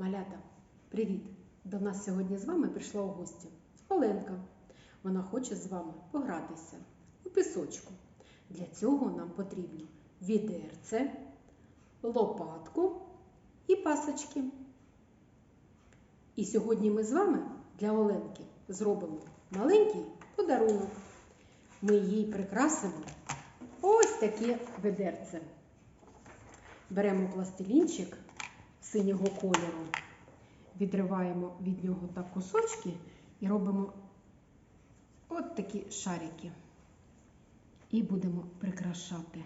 Малята, привіт! До нас сьогодні з вами прийшла у гості Оленка. Вона хоче з вами погратися у пісочку. Для цього нам потрібно відерце, лопатку і пасочки. І сьогодні ми з вами для Оленки зробимо маленький подарунок. Ми їй прикрасимо ось таке ведерце. Беремо пластилінчик синього кольору, відриваємо від нього так кусочки і робимо от такі шарики. І будемо прикрашати.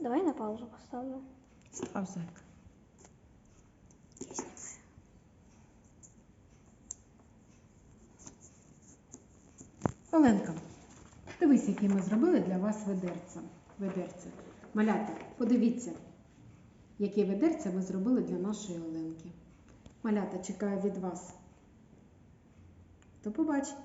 Давай на паузу поставлю. Став зайка. Я. Оленка, дивись, які ми зробили для вас ведерце. ведерце. Малята, подивіться, яке ведерце ми зробили для нашої Оленки. Малята чекаю від вас. До побачення!